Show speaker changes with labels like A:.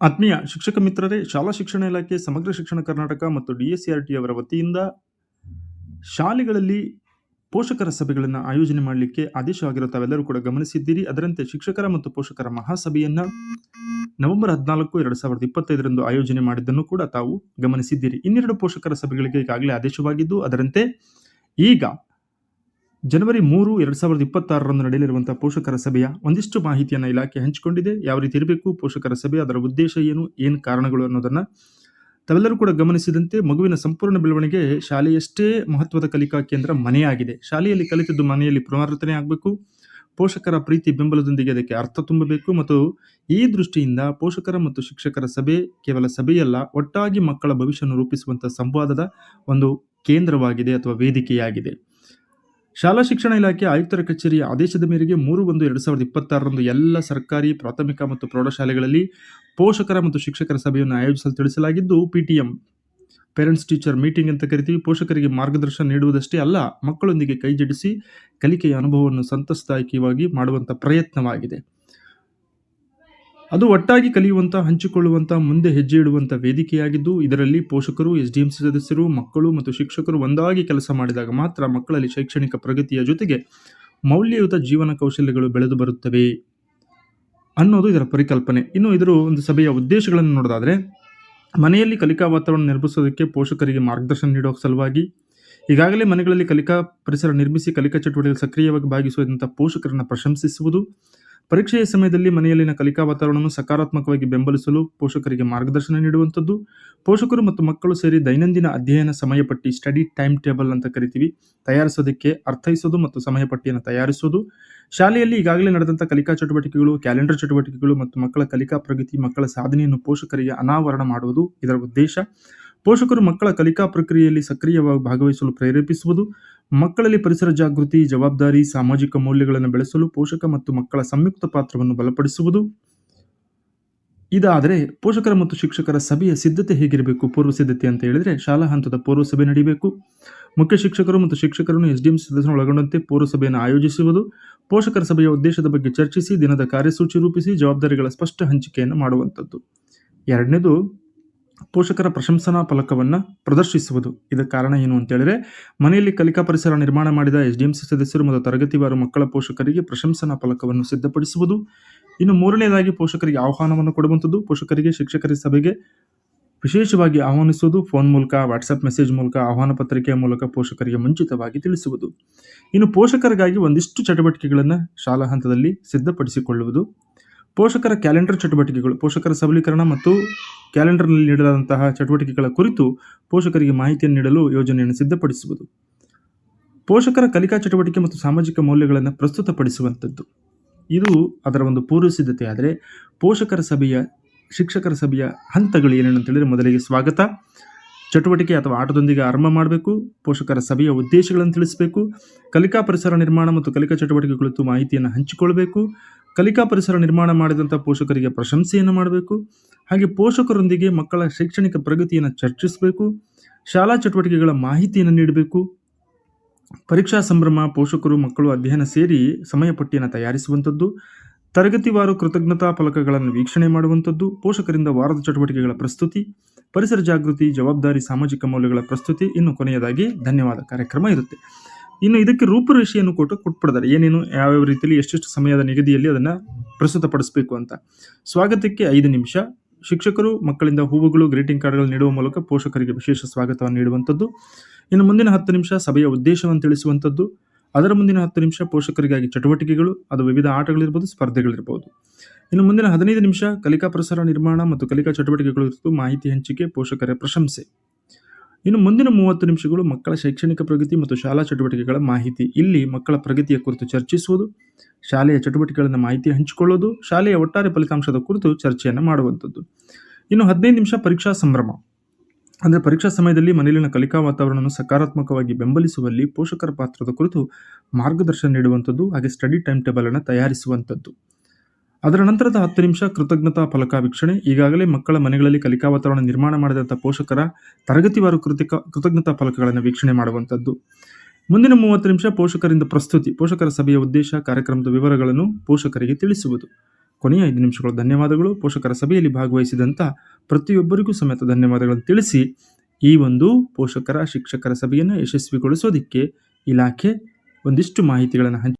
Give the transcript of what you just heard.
A: ಆತ್ಮೀಯ ಶಿಕ್ಷಕ ಮಿತ್ರರೇ, ಶಾಲಾ ಶಿಕ್ಷಣ ಇಲಾಖೆ, ಸಮಗ್ರ ಶಿಕ್ಷಣ ಕರ್ನಾಟಕ ಮತ್ತು ಡಿ ಎಸ್ ಆರ್ ಟಿ ಅವರ ವತಿಯಿಂದ ಶಾಲೆಗಳಲ್ಲಿ ಪೋಷಕರ ಸಭೆಗಳನ್ನು ಆಯೋಜನೆ ಮಾಡಲಿಕ್ಕೆ ಆದೇಶವಾಗಿರೋ ತಾವೆಲ್ಲರೂ ಕೂಡ ಗಮನಿಸಿದ್ದೀರಿ. ಅದರಂತೆ ಶಿಕ್ಷಕರ ಮತ್ತು ಪೋಷಕರ ಮಹಾಸಭೆಯನ್ನು ನವೆಂಬರ್ ಹದಿನಾಲ್ಕು, ಎರಡು ಸಾವಿರದ ಇಪ್ಪತ್ತೈದರಂದು ಆಯೋಜನೆ ಮಾಡಿದ್ದನ್ನು ಕೂಡ ತಾವು ಗಮನಿಸಿದ್ದೀರಿ. ಇನ್ನೆರಡು ಪೋಷಕರ ಸಭೆಗಳಿಗೆ ಈಗಾಗಲೇ ಆದೇಶವಾಗಿದ್ದು, ಅದರಂತೆ ಈಗ ಜನವರಿ ಮೂರು, ಎರಡು ಸಾವಿರದ ಇಪ್ಪತ್ತಾರರಂದು ನಡೆಯಲಿರುವಂಥ ಪೋಷಕರ ಸಭೆಯ ಒಂದಿಷ್ಟು ಮಾಹಿತಿಯನ್ನು ಇಲಾಖೆ ಹಂಚಿಕೊಂಡಿದೆ. ಯಾವ ರೀತಿ ಇರಬೇಕು, ಪೋಷಕರ ಸಭೆ, ಅದರ ಉದ್ದೇಶ ಏನು ಏನು ಕಾರಣಗಳು ಅನ್ನೋದನ್ನು ತಾವೆಲ್ಲರೂ ಕೂಡ ಗಮನಿಸಿದಂತೆ ಮಗುವಿನ ಸಂಪೂರ್ಣ ಬೆಳವಣಿಗೆ ಶಾಲೆಯಷ್ಟೇ ಮಹತ್ವದ ಕಲಿಕಾ ಕೇಂದ್ರ ಮನೆಯಾಗಿದೆ. ಶಾಲೆಯಲ್ಲಿ ಕಲಿತದ್ದು ಮನೆಯಲ್ಲಿ ಪುನರಾವರ್ತನೆ ಆಗಬೇಕು, ಪೋಷಕರ ಪ್ರೀತಿ ಬೆಂಬಲದೊಂದಿಗೆ ಅದಕ್ಕೆ ಅರ್ಥ ತುಂಬಬೇಕು ಮತ್ತು ಈ ದೃಷ್ಟಿಯಿಂದ ಪೋಷಕರ ಮತ್ತು ಶಿಕ್ಷಕರ ಸಭೆ ಕೇವಲ ಸಭೆಯಲ್ಲ, ಒಟ್ಟಾಗಿ ಮಕ್ಕಳ ಭವಿಷ್ಯವನ್ನು ರೂಪಿಸುವಂಥ ಸಂವಾದದ ಒಂದು ಕೇಂದ್ರವಾಗಿದೆ ಅಥವಾ ವೇದಿಕೆಯಾಗಿದೆ. ಶಾಲಾ ಶಿಕ್ಷಣ ಇಲಾಖೆ ಆಯುಕ್ತರ ಕಚೇರಿಯ ಆದೇಶದ ಮೇರೆಗೆ ಮೂರು ಒಂದು ಎರಡು ಸಾವಿರದ ಇಪ್ಪತ್ತಾರರಂದು ಎಲ್ಲ ಸರ್ಕಾರಿ, ಪ್ರಾಥಮಿಕ ಮತ್ತು ಪ್ರೌಢಶಾಲೆಗಳಲ್ಲಿ ಪೋಷಕರ ಮತ್ತು ಶಿಕ್ಷಕರ ಸಭೆಯನ್ನು ಆಯೋಜಿಸಲು ತಿಳಿಸಲಾಗಿದ್ದು, ಪಿಟಿಎಂ ಪೇರೆಂಟ್ಸ್ ಟೀಚರ್ ಮೀಟಿಂಗ್ ಅಂತ ಕರಿತೀವಿ. ಪೋಷಕರಿಗೆ ಮಾರ್ಗದರ್ಶನ ನೀಡುವುದಷ್ಟೇ ಅಲ್ಲ, ಮಕ್ಕಳೊಂದಿಗೆ ಕೈಜಡಿಸಿ ಕಲಿಕೆಯ ಅನುಭವವನ್ನು ಸಂತಸದಾಯಕವಾಗಿ ಮಾಡುವಂಥ ಪ್ರಯತ್ನವಾಗಿದೆ. ಅದು ಒಟ್ಟಾಗಿ ಕಲಿಯುವಂತ, ಹಂಚಿಕೊಳ್ಳುವಂತ, ಮುಂದೆ ಹೆಜ್ಜೆ ಇಡುವಂತ ವೇದಿಕೆಯಾಗಿದ್ದು, ಇದರಲ್ಲಿ ಪೋಷಕರು ಎಸ್ಡಿಎಂಸಿ ಸದಸ್ಯರು, ಮಕ್ಕಳು ಮತ್ತು ಶಿಕ್ಷಕರು ಒಂದಾಗಿ ಕೆಲಸ ಮಾಡಿದಾಗ ಮಾತ್ರ ಮಕ್ಕಳಲ್ಲಿ ಶೈಕ್ಷಣಿಕ ಪ್ರಗತಿಯ ಜೊತೆಗೆ ಮೌಲ್ಯಯುತ ಜೀವನ ಕೌಶಲ್ಯಗಳು ಬೆಳೆದು ಬರುತ್ತವೆ ಅನ್ನೋದು ಇದರ ಪರಿಕಲ್ಪನೆ. ಇನ್ನು ಇದರ ಒಂದು ಸಭೆಯ ಉದ್ದೇಶಗಳನ್ನು ನೋಡೋದಾದರೆ, ಮನೆಯಲ್ಲಿ ಕಲಿಕಾ ವಾತಾವರಣ ನಿರ್ಮಿಸೋದಕ್ಕೆ ಪೋಷಕರಿಗೆ ಮಾರ್ಗದರ್ಶನ ನೀಡುವ ಸಲುವಾಗಿ, ಈಗಾಗಲೇ ಮನೆಗಳಲ್ಲಿ ಕಲಿಕಾ ಪರಿಸರ ನಿರ್ಮಿಸಿ ಕಲಿಕಾ ಚಟುವಟಿಕೆಗಳಲ್ಲಿ ಸಕ್ರಿಯವಾಗಿ ಭಾಗಿಸುವಂತಹ ಪೋಷಕರನ್ನು ಪ್ರಶಂಸಿಸುವುದು ಪರೀಕ್ಷೆಯ ಸಮಯದಲ್ಲಿ ಮನೆಯಲ್ಲಿನ ಕಲಿಕಾ ವಾತಾವರಣವನ್ನು ಸಕಾರಾತ್ಮಕವಾಗಿ ಬೆಂಬಲಿಸಲು ಪೋಷಕರಿಗೆ ಮಾರ್ಗದರ್ಶನ ನೀಡುವಂಥದ್ದು. ಪೋಷಕರು ಮತ್ತು ಮಕ್ಕಳು ಸೇರಿ ದೈನಂದಿನ ಅಧ್ಯಯನ ಸಮಯಪಟ್ಟಿ, ಸ್ಟಡಿ ಟೈಮ್ ಟೇಬಲ್ ಅಂತ ಕರಿತೀವಿ. ತಯಾರಿಸೋದಕ್ಕೆ ಅರ್ಥೈಸೋದು ಮತ್ತು ಸಮಯಪಟ್ಟಿಯನ್ನು ತಯಾರಿಸೋದು. ಶಾಲೆಯಲ್ಲಿ ಈಗಾಗಲೇ ನಡೆದಂಥ ಕಲಿಕಾ ಚಟುವಟಿಕೆಗಳು, ಕ್ಯಾಲೆಂಡರ್ ಚಟುವಟಿಕೆಗಳು ಮತ್ತು ಮಕ್ಕಳ ಕಲಿಕಾ ಪ್ರಗತಿ, ಮಕ್ಕಳ ಸಾಧನೆಯನ್ನು ಪೋಷಕರಿಗೆ ಅನಾವರಣ ಮಾಡುವುದು ಇದರ ಉದ್ದೇಶ. ಪೋಷಕರು ಮಕ್ಕಳ ಕಲಿಕಾ ಪ್ರಕ್ರಿಯೆಯಲ್ಲಿ ಸಕ್ರಿಯವಾಗಿ ಭಾಗವಹಿಸಲು ಪ್ರೇರೇಪಿಸುವುದು, ಮಕ್ಕಳಲ್ಲಿ ಪರಿಸರ ಜಾಗೃತಿ, ಜವಾಬ್ದಾರಿ, ಸಾಮಾಜಿಕ ಮೌಲ್ಯಗಳನ್ನು ಬೆಳೆಸಲು ಪೋಷಕ ಮತ್ತು ಮಕ್ಕಳ ಸಂಯುಕ್ತ ಪಾತ್ರವನ್ನು ಬಲಪಡಿಸುವುದು. ಇದಾದರೆ ಪೋಷಕರ ಮತ್ತು ಶಿಕ್ಷಕರ ಸಭೆಯ ಸಿದ್ಧತೆ ಹೇಗಿರಬೇಕು, ಪೂರ್ವ ಸಿದ್ಧತೆ ಅಂತ ಹೇಳಿದರೆ ಶಾಲಾ ಹಂತದ ಪೂರ್ವ ಸಭೆ ನಡೆಯಬೇಕು ಮುಖ್ಯ ಶಿಕ್ಷಕರು ಮತ್ತು ಶಿಕ್ಷಕರನ್ನು ಎಸ್ಡಿಎಂ ಸದಸ್ಯರನ್ನು ಒಳಗೊಂಡಂತೆ ಪೂರ್ವಸಭೆಯನ್ನು ಆಯೋಜಿಸುವುದು. ಪೋಷಕರ ಸಭೆಯ ಉದ್ದೇಶದ ಬಗ್ಗೆ ಚರ್ಚಿಸಿ, ದಿನದ ಕಾರ್ಯಸೂಚಿ ರೂಪಿಸಿ, ಜವಾಬ್ದಾರಿಗಳ ಸ್ಪಷ್ಟ ಹಂಚಿಕೆಯನ್ನು ಮಾಡುವಂಥದ್ದು. ಎರಡನೇದು ಪೋಷಕರ ಪ್ರಶಂಸನಾ ಫಲಕವನ್ನು ಪ್ರದರ್ಶಿಸುವುದು. ಇದಕ್ಕೆ ಕಾರಣ ಏನು ಅಂತ ಹೇಳಿದ್ರೆ, ಮನೆಯಲ್ಲಿ ಕಲಿಕಾ ಪರಿಸರ ನಿರ್ಮಾಣ ಮಾಡಿದ ಎಸ್ ಡಿ ಎಂ ಸಿ ಸದಸ್ಯರು ಮತ್ತು ತರಗತಿವಾರು ಮಕ್ಕಳ ಪೋಷಕರಿಗೆ ಪ್ರಶಂಸನಾ ಫಲಕವನ್ನು ಸಿದ್ಧಪಡಿಸುವುದು. ಇನ್ನು ಮೂರನೇದಾಗಿ ಪೋಷಕರಿಗೆ ಆಹ್ವಾನವನ್ನು ಕೊಡುವಂಥದ್ದು, ಪೋಷಕರಿಗೆ ಶಿಕ್ಷಕರ ಸಭೆಗೆ ವಿಶೇಷವಾಗಿ ಆಹ್ವಾನಿಸುವುದು, ಫೋನ್ ಮೂಲಕ ವಾಟ್ಸಪ್ ಮೆಸೇಜ್ ಮೂಲಕ, ಆಹ್ವಾನ ಪತ್ರಿಕೆಯ ಮೂಲಕ ಪೋಷಕರಿಗೆ ಮುಂಚಿತವಾಗಿ ತಿಳಿಸುವುದು. ಇನ್ನು ಪೋಷಕರಿಗಾಗಿ ಒಂದಿಷ್ಟು ಚಟುವಟಿಕೆಗಳನ್ನು ಶಾಲಾ ಹಂತದಲ್ಲಿ ಸಿದ್ಧಪಡಿಸಿಕೊಳ್ಳುವುದು. ಪೋಷಕರ ಕ್ಯಾಲೆಂಡರ್ ಚಟುವಟಿಕೆಗಳು, ಪೋಷಕರ ಸಬಲೀಕರಣ ಮತ್ತು ಕ್ಯಾಲೆಂಡರ್ನಲ್ಲಿ ನೀಡಲಾದಂತಹ ಚಟುವಟಿಕೆಗಳ ಕುರಿತು ಪೋಷಕರಿಗೆ ಮಾಹಿತಿಯನ್ನು ನೀಡಲು ಯೋಜನೆಯನ್ನು ಸಿದ್ಧಪಡಿಸುವುದು. ಪೋಷಕರ ಕಲಿಕಾ ಚಟುವಟಿಕೆ ಮತ್ತು ಸಾಮಾಜಿಕ ಮೌಲ್ಯಗಳನ್ನು ಪ್ರಸ್ತುತಪಡಿಸುವಂಥದ್ದು. ಇದು ಅದರ ಒಂದು ಪೂರ್ವ ಸಿದ್ಧತೆ ಆದರೆ ಪೋಷಕರ ಸಭೆಯ, ಶಿಕ್ಷಕರ ಸಭೆಯ ಹಂತಗಳು ಏನೇನು ಅಂತೇಳಿದರೆ ಮೊದಲಿಗೆ ಸ್ವಾಗತ ಚಟುವಟಿಕೆ ಅಥವಾ ಆಟದೊಂದಿಗೆ ಆರಂಭ ಮಾಡಬೇಕು, ಪೋಷಕರ ಸಭೆಯ ಉದ್ದೇಶಗಳನ್ನು ತಿಳಿಸಬೇಕು, ಕಲಿಕಾ ಪರಿಸರ ನಿರ್ಮಾಣ ಮತ್ತು ಕಲಿಕಾ ಚಟುವಟಿಕೆ ಕುರಿತು ಮಾಹಿತಿಯನ್ನು ಹಂಚಿಕೊಳ್ಬೇಕು ಕಲಿಕಾ ಪರಿಸರ ನಿರ್ಮಾಣ ಮಾಡಿದಂಥ ಪೋಷಕರಿಗೆ ಪ್ರಶಂಸೆಯನ್ನು ಮಾಡಬೇಕು, ಹಾಗೆ ಪೋಷಕರೊಂದಿಗೆ ಮಕ್ಕಳ ಶೈಕ್ಷಣಿಕ ಪ್ರಗತಿಯನ್ನು ಚರ್ಚಿಸಬೇಕು, ಶಾಲಾ ಚಟುವಟಿಕೆಗಳ ಮಾಹಿತಿಯನ್ನು ನೀಡಬೇಕು. ಪರೀಕ್ಷಾ ಸಂಭ್ರಮ, ಪೋಷಕರು, ಮಕ್ಕಳು, ಅಧ್ಯಯನ ಸೇರಿ ಸಮಯ ಪಟ್ಟಿಯನ್ನು ತಯಾರಿಸುವಂಥದ್ದು ತರಗತಿವಾರು ಕೃತಜ್ಞತಾ ಫಲಕಗಳನ್ನು ವೀಕ್ಷಣೆ ಮಾಡುವಂಥದ್ದು, ಪೋಷಕರಿಂದ ವಾರದ ಚಟುವಟಿಕೆಗಳ ಪ್ರಸ್ತುತಿ, ಪರಿಸರ ಜಾಗೃತಿ, ಜವಾಬ್ದಾರಿ, ಸಾಮಾಜಿಕ ಮೌಲ್ಯಗಳ ಪ್ರಸ್ತುತಿ, ಇನ್ನು ಕೊನೆಯದಾಗಿ ಧನ್ಯವಾದ ಕಾರ್ಯಕ್ರಮ ಇರುತ್ತೆ. ಇನ್ನು ಇದಕ್ಕೆ ರೂಪುರೇಷೆಯನ್ನು ಕೊಟ್ಟು ಕೊಟ್ಬಿಡ್ತಾರೆ. ಏನೇನು, ಯಾವ್ಯಾವ ರೀತಿಯಲ್ಲಿ, ಎಷ್ಟೆಷ್ಟು ಸಮಯದ ನಿಗದಿಯಲ್ಲಿ ಅದನ್ನು ಪ್ರಸ್ತುತಪಡಿಸಬೇಕು ಅಂತ. ಸ್ವಾಗತಕ್ಕೆ ಐದು ನಿಮಿಷ. ಶಿಕ್ಷಕರು, ಮಕ್ಕಳಿಂದ ಹೂವುಗಳು, ಗ್ರೀಟಿಂಗ್ ಕಾರ್ಡ್ಗಳು ನೀಡುವ ಮೂಲಕ ಪೋಷಕರಿಗೆ ವಿಶೇಷ ಸ್ವಾಗತವನ್ನು ನೀಡುವಂಥದ್ದು. ಇನ್ನು ಮುಂದಿನ ಹತ್ತು ನಿಮಿಷ ಸಭೆಯ ಉದ್ದೇಶವನ್ನು ತಿಳಿಸುವಂಥದ್ದು. ಅದರ ಮುಂದಿನ ಹತ್ತು ನಿಮಿಷ ಪೋಷಕರಿಗಾಗಿ ಚಟುವಟಿಕೆಗಳು ಅದು ವಿವಿಧ ಆಟಗಳಿರ್ಬೋದು, ಸ್ಪರ್ಧೆಗಳಿರ್ಬೋದು. ಇನ್ನು ಮುಂದಿನ ಹದಿನೈದು ನಿಮಿಷ ಕಲಿಕಾ ಪ್ರಸಾರ ನಿರ್ಮಾಣ ಮತ್ತು ಕಲಿಕಾ ಚಟುವಟಿಕೆಗಳು ಮಾಹಿತಿ ಹಂಚಿಕೆ, ಪೋಷಕರ ಪ್ರಶಂಸೆ. ಇನ್ನು ಮುಂದಿನ ಮೂವತ್ತು ನಿಮಿಷಗಳು ಮಕ್ಕಳ ಶೈಕ್ಷಣಿಕ ಪ್ರಗತಿ ಮತ್ತು ಶಾಲಾ ಚಟುವಟಿಕೆಗಳ ಮಾಹಿತಿ. ಇಲ್ಲಿ ಮಕ್ಕಳ ಪ್ರಗತಿಯ ಕುರಿತು ಚರ್ಚಿಸುವುದು, ಶಾಲೆಯ ಚಟುವಟಿಕೆಗಳನ್ನು ಮಾಹಿತಿ ಹಂಚಿಕೊಳ್ಳೋದು, ಶಾಲೆಯ ಒಟ್ಟಾರೆ ಫಲಿತಾಂಶದ ಕುರಿತು ಚರ್ಚೆಯನ್ನು ಮಾಡುವಂಥದ್ದು. ಇನ್ನು ಹದಿನೈದು ನಿಮಿಷ ಪರೀಕ್ಷಾ ಸಂಭ್ರಮ. ಅಂದರೆ ಪರೀಕ್ಷಾ ಸಮಯದಲ್ಲಿ ಮನೆಯಲ್ಲಿನ ಕಲಿಕಾ ವಾತಾವರಣವನ್ನು ಸಕಾರಾತ್ಮಕವಾಗಿ ಬೆಂಬಲಿಸುವಲ್ಲಿ ಪೋಷಕರ ಪಾತ್ರದ ಕುರಿತು ಮಾರ್ಗದರ್ಶನ ನೀಡುವಂಥದ್ದು ಹಾಗೆ ಸ್ಟಡಿ ಟೈಮ್ ಟೇಬಲ್ ಅನ್ನು ತಯಾರಿಸುವಂಥದ್ದು. ಅದರ ನಂತರದ ಹತ್ತು ನಿಮಿಷ ಕೃತಜ್ಞತಾ ಫಲಕ ವೀಕ್ಷಣೆ. ಈಗಾಗಲೇ ಮಕ್ಕಳ ಮನೆಗಳಲ್ಲಿ ಕಲಿಕಾ ವಾತಾವರಣ ನಿರ್ಮಾಣ ಮಾಡಿದಂಥ ಪೋಷಕರ ತರಗತಿವಾರು ಕೃತಿಕ ಕೃತಜ್ಞತಾ ಫಲಕಗಳನ್ನು ವೀಕ್ಷಣೆ ಮಾಡುವಂಥದ್ದು. ಮುಂದಿನ ಮೂವತ್ತು ನಿಮಿಷ ಪೋಷಕರಿಂದ ಪ್ರಸ್ತುತಿ, ಪೋಷಕರ ಸಭೆಯ ಉದ್ದೇಶ, ಕಾರ್ಯಕ್ರಮದ ವಿವರಗಳನ್ನು ಪೋಷಕರಿಗೆ ತಿಳಿಸುವುದು. ಕೊನೆಯ ಐದು ನಿಮಿಷಗಳು ಧನ್ಯವಾದಗಳು. ಪೋಷಕರ ಸಭೆಯಲ್ಲಿ ಭಾಗವಹಿಸಿದಂಥ ಪ್ರತಿಯೊಬ್ಬರಿಗೂ ಸಮೇತ ಧನ್ಯವಾದಗಳನ್ನು ತಿಳಿಸಿ, ಈ ಒಂದು ಪೋಷಕರ, ಶಿಕ್ಷಕರ ಸಭೆಯನ್ನು ಯಶಸ್ವಿಗೊಳಿಸೋದಕ್ಕೆ ಇಲಾಖೆ ಒಂದಿಷ್ಟು ಮಾಹಿತಿಗಳನ್ನು ಹಂಚಿ